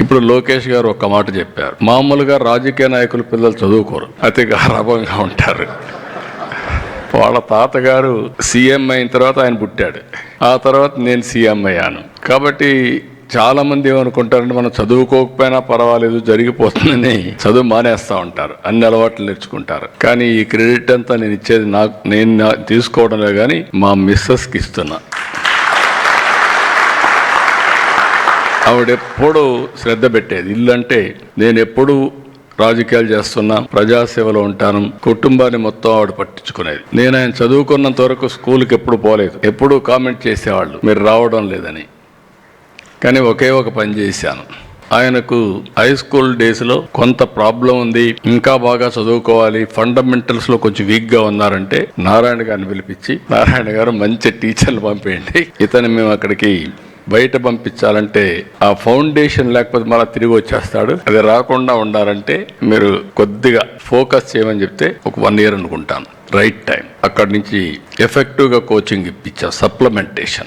ఇప్పుడు లోకేష్ గారు ఒక మాట చెప్పారు. మామూలుగా రాజకీయ నాయకులు పిల్లలు చదువుకోరు. అతి గారాభంగా ఉంటారు. వాళ్ళ తాతగారు సీఎం అయిన తర్వాత ఆయన పుట్టాడు. ఆ తర్వాత నేను సీఎం అయ్యాను. కాబట్టి చాలా మంది ఏమనుకుంటారంటే మనం చదువుకోకపోయినా పర్వాలేదు జరిగిపోతుందని చదువు మానేస్తూ ఉంటారు. అన్ని అలవాట్లు నేర్చుకుంటారు. కానీ ఈ క్రెడిట్ అంతా నేను ఇచ్చేది నాకు నేను నా- తీసుకోవడంలో కానీ మా మిస్సెస్కి ఇస్తున్నా. ఆవిడెప్పుడూ శ్రద్ధ పెట్టేది. ఇల్లు అంటే నేను ఎప్పుడు రాజకీయాలు చేస్తున్నా ప్రజాసేవలో ఉంటాను. కుటుంబాన్ని మొత్తం ఆవిడ పట్టించుకునేది. నేను ఆయన చదువుకున్నంత వరకు స్కూల్కి ఎప్పుడు పోలేదు. ఎప్పుడూ కామెంట్ చేసేవాళ్ళు. మీరు రావడం లేదని. కానీ ఒకే ఒక పని చేశాను. ఆయనకు హై స్కూల్ డేస్లో కొంత ప్రాబ్లం ఉంది. ఇంకా బాగా చదువుకోవాలి. ఫండమెంటల్స్లో కొంచెం వీక్గా ఉన్నారంటే నారాయణ గారిని పిలిపించి నారాయణ గారు మంచి టీచర్లు పంపేయండి. ఇతను మేము అక్కడికి బయట పంపించాలంటే ఆ ఫౌండేషన్ లేకపోతే మళ్ళీ తిరిగి వచ్చేస్తాడు. అది రాకుండా ఉండాలంటే మీరు కొద్దిగా ఫోకస్ చేయమని చెప్తే ఒక వన్ ఇయర్ అనుకుంటాను. Right time. అక్కడి నుంచి ఎఫెక్టివ్గా కోచింగ్ ఇప్పించాం సప్లిమెంటేషన్.